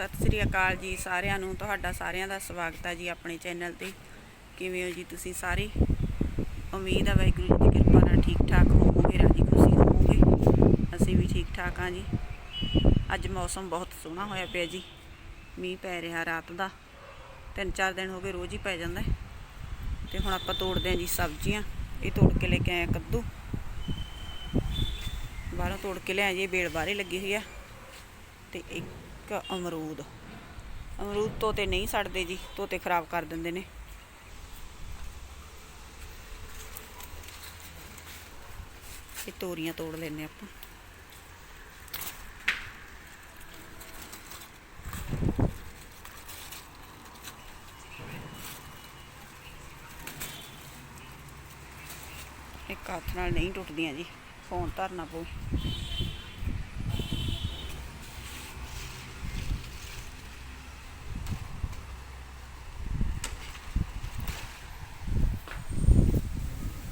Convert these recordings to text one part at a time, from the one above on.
ਸਤਿ ਸ੍ਰੀ ਅਕਾਲ ਜੀ ਸਾਰਿਆਂ ਨੂੰ, ਤੁਹਾਡਾ ਸਾਰਿਆਂ ਦਾ ਸਵਾਗਤ ਹੈ ਜੀ ਆਪਣੇ ਚੈਨਲ ਤੇ। ਕਿਵੇਂ ਹੋ ਜੀ ਤੁਸੀਂ ਸਾਰੇ? ਉਮੀਦ ਹੈ ਵਾਹਿਗੁਰੂ ਜੀ ਦੀ ਕਿਰਪਾ ਨਾਲ ਠੀਕ ਠਾਕ ਹੋਵੋਗੇ, ਰਾਜੀ ਖੁਸ਼ੀ ਹੋਵੋਗੇ। ਅਸੀਂ ਵੀ ਠੀਕ ਠਾਕ ਹਾਂ ਜੀ। ਅੱਜ ਮੌਸਮ ਬਹੁਤ ਸੋਹਣਾ ਹੋਇਆ ਪਿਆ ਜੀ। ਮੀਂਹ ਪੈ ਰਿਹਾ ਰਾਤ ਦਾ। ਤਿੰਨ ਚਾਰ ਦਿਨ ਹੋ ਗਏ ਰੋਜ਼ ਹੀ ਪੈ ਜਾਂਦਾ। ਹੈ। ਤੇ ਹੁਣ ਆਪਾਂ ਤੋੜਦੇ ਹਾਂ ਜੀ ਸਬਜ਼ੀਆਂ। ਇਹ ਤੋੜ ਕੇ ਲੈ ਕੇ ਆਏ ਕੱਦੂ। ਬਾਹਰੋਂ ਤੋੜ ਕੇ ਲਿਆਏ ਜੀ, ਇਹ ਬੇਲ ਬਾਹਰੇ ਲੱਗੀ ਹੋਈ ਆ। ਤੇ ਇੱਕ ਅਮਰੂਦ। ਅਮਰੂਦ ਤੋਤੇ ਨਹੀਂ ਸੜਦੇ ਜੀ, ਤੋਤੇ ਖਰਾਬ ਕਰ ਦਿੰਦੇ ਨੇ। ਇਹ ਤੋਰੀਆਂ ਤੋੜ ਲੈਨੇ ਆਪਾਂ। ਇੱਕ ਹੱਥ ਨਾਲ ਨਹੀਂ ਟੁੱਟਦੀਆਂ ਜੀ, ਫੋਨ ਧਰਨਾ ਪਊ।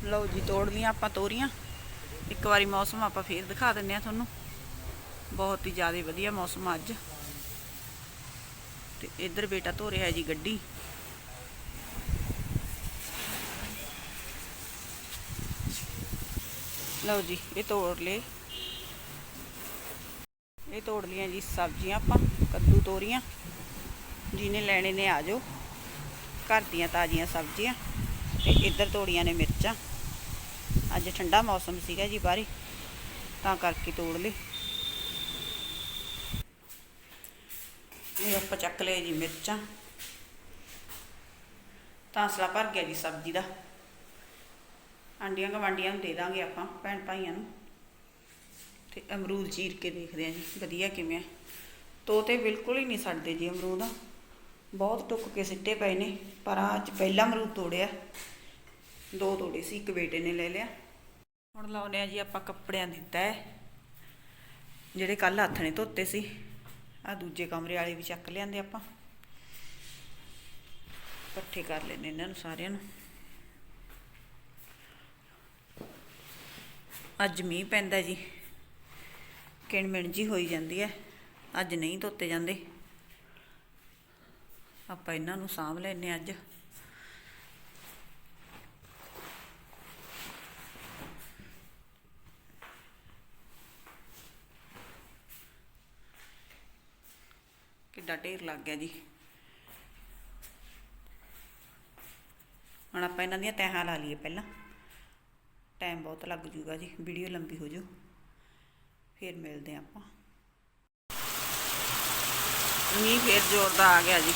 ਲਓ ਜੀ ਤੋੜ ਲੀਆਂ ਆਪਾਂ ਤੋਰੀਆਂ। ਇੱਕ ਵਾਰੀ ਮੌਸਮ ਆਪਾਂ ਫੇਰ ਦਿਖਾ ਦਿੰਨੇ ਆ ਤੁਹਾਨੂੰ। ਬਹੁਤ ਹੀ ਜ਼ਿਆਦਾ ਵਧੀਆ ਮੌਸਮ ਅੱਜ। ਤੇ ਇੱਧਰ ਬੇਟਾ ਧੋ ਰਿਹਾ ਜੀ ਗੱਡੀ। ਲਓ ਜੀ, ਇਹ ਤੋੜ ਲਏ। ਇਹ ਤੋੜ ਲੀਆਂ ਜੀ ਸਬਜ਼ੀਆਂ ਆਪਾਂ, ਕੱਦੂ ਤੋਰੀਆਂ। ਜਿਹਨੇ ਲੈਣੇ ਨੇ ਆ ਜਾਓ। ਘਰ ਦੀਆਂ ਤਾਜ਼ੀਆਂ ਸਬਜ਼ੀਆਂ ਤੇ ਇੱਧਰ ਤੋੜੀਆਂ ਨੇ ਮਿਰਚਾਂ। ਅੱਜ ਠੰਡਾ ਮੌਸਮ ਸੀਗਾ ਜੀ ਬਾਹਰੀ ਤਾਂ ਕਰਕੇ ਤੋੜ ਲਈ। ਇਹ ਆਪਾਂ ਚੱਕ ਲਏ ਜੀ ਮਿਰਚਾਂ। ਤਾਂਸਲਾ ਭਰ ਗਿਆ ਜੀ ਸਬਜ਼ੀ ਦਾ। ਆਂਡੀਆਂ ਗਵਾਂਡੀਆਂ ਨੂੰ ਦੇ ਦਾਂਗੇ ਆਪਾਂ, ਭੈਣ ਭਾਈਆਂ ਨੂੰ। ਤੇ ਅਮਰੂਦ ਚੀਰ ਕੇ ਦੇਖਦੇ ਆ ਜੀ, ਵਧੀਆ ਕਿਵੇਂ ਆ। ਤੋਤੇ ਬਿਲਕੁਲ ਹੀ ਨਹੀਂ ਸੜਦੇ ਜੀ ਅਮਰੂਦ। ਬਹੁਤ ਟੁੱਕ ਕੇ ਸਿੱਟੇ ਪਏ ਨੇ, ਪਰ ਆ ਅੱਜ ਪਹਿਲਾ ਅਮਰੂਦ ਤੋੜਿਆ। ਦੋ ਤੋੜੇ ਸੀ, ਇੱਕ ਬੇਟੇ ਨੇ ਲੈ ਲਿਆ। ਹੁਣ ਲਾਉਨੇ ਆ ਜੀ ਆਪਾਂ ਕੱਪੜਿਆਂ ਦੀ ਤੈਅ ਜਿਹੜੇ ਕੱਲ ਹੱਥ ਨੇ ਧੋਤੇ ਸੀ। ਆ ਦੂਜੇ ਕਮਰੇ ਵਾਲੇ ਵੀ ਚੱਕ ਲਿਆਂਦੇ ਆਪਾਂ। ਇਕੱਠੇ ਕਰ ਲੈਨੇ ਇਹਨਾਂ ਨੂੰ ਸਾਰਿਆਂ ਨੂੰ। ਅੱਜ ਮੀਂਹ ਪੈਂਦਾ ਜੀ। ਕਿਣਮਿਣ ਜੀ ਹੋਈ ਜਾਂਦੀ ਹੈ। ਅੱਜ ਨਹੀਂ ਧੋਤੇ ਜਾਂਦੇ। ਆਪਾਂ ਇਹਨਾਂ ਨੂੰ ਸਾਂਭ ਲੈਨੇ ਅੱਜ। ਕਿੱਡਾ ਢੇਰ ਲੱਗ ਗਿਆ ਜੀ। ਹੁਣ ਆਪਾਂ ਇਹਨਾਂ ਦੀਆਂ ਤੈਹਾਂ ਲਾ ਲਈਏ ਪਹਿਲਾਂ। ਟਾਈਮ ਬਹੁਤ ਲੱਗ ਜੂਗਾ ਜੀ ਵੀਡੀਓ ਲੰਬੀ ਹੋ ਜੂ ਫਿਰ ਮਿਲਦੇ ਹਾਂ ਆਪਾਂ। ਮੀਂਹ ਫੇਰ ਜ਼ੋਰ ਦਾ ਆ ਗਿਆ ਜੀ।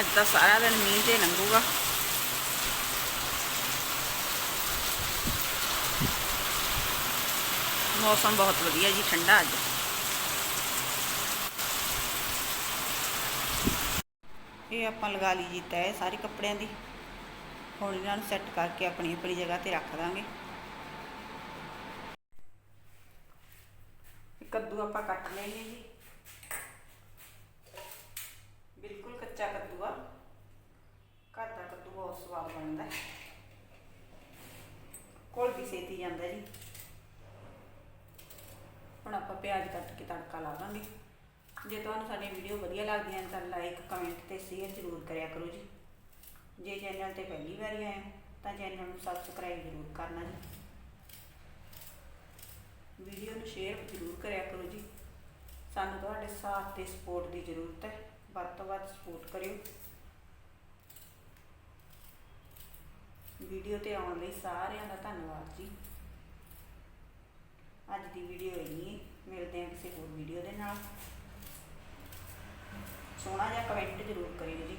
ਅੱਜ ਤਾਂ ਸਾਰਾ ਦਿਨ ਮੀਂਹ ਤੇ ਲੰਘੂਗਾ। ਮੌਸਮ ਬਹੁਤ ਵਧੀਆ ਜੀ, ਠੰਡਾ ਅੱਜ। ਇਹ ਆਪਾਂ ਲਗਾ ਲਈ ਜੀ ਤੈਅ ਸਾਰੇ ਕੱਪੜਿਆਂ ਦੀ। ਹੁਣ ਇਹਨਾਂ ਨੂੰ ਸੈੱਟ ਕਰਕੇ ਆਪਣੀ ਆਪਣੀ ਜਗ੍ਹਾ ਤੇ ਰੱਖ ਦਾਂਗੇ। ਕੱਦੂ ਆਪਾਂ ਕੱਟ ਲੈਣੇ ਜੀ। ਬਿਲਕੁਲ ਕੱਚਾ ਕੱਦੂ ਆ। ਘਰ ਦਾ ਕੱਦੂ ਬਹੁਤ ਸਵਾਦ ਬਣਦਾ। ਹੈ ਕੋਲ ਵੀ ਸੇਤੀ ਜਾਂਦਾ ਜੀ। ਹੁਣ ਆਪਾਂ ਪਿਆਜ਼ ਕੱਟ ਕੇ ਤੜਕਾ ਲਾ ਦਾਂਗੇ। ਜੇ ਤੁਹਾਨੂੰ ਸਾਡੀ ਵੀਡੀਓ ਵਧੀਆ ਲੱਗਦੀਆਂ ਤਾਂ ਲਾਈਕ ਕਮੈਂਟ ਤੇ ਸ਼ੇਅਰ ਜ਼ਰੂਰ ਕਰਿਆ ਕਰੋ ਜੀ। ਜੇ ਚੈਨਲ ਤੇ ਪਹਿਲੀ ਵਾਰੀ ਆਏ ਹੋ, ਤਾਂ ਚੈਨਲ ਨੂੰ ਸਬਸਕ੍ਰਾਈਬ ਜ਼ਰੂਰ ਕਰਨਾ ਜੀ। ਵੀਡੀਓ ਨੂੰ ਸ਼ੇਅਰ ਜ਼ਰੂਰ ਕਰਿਆ ਕਰੋ ਜੀ। ਸਾਨੂੰ ਤੁਹਾਡੇ ਸਾਥ ਤੇ ਸਪੋਰਟ ਦੀ ਜ਼ਰੂਰਤ ਹੈ। ਵੱਧ ਤੋਂ ਵੱਧ ਸਪੋਰਟ ਕਰਿਓ। ਵੀਡੀਓ ਤੇ ਆਉਣ ਲਈ ਸਾਰਿਆਂ ਦਾ ਧੰਨਵਾਦ ਜੀ। ਅੱਜ ਦੀ ਵੀਡੀਓ ਇੰਨੀ ਮਿਲਦੇ ਹਾਂ ਕਿਸੇ ਹੋਰ ਵੀਡੀਓ ਦੇ ਨਾਲ। ਸੋਹਣਾ ਜਿਹਾ ਕਮੈਂਟ ਜ਼ਰੂਰ ਕਰਿਓ ਜੀ।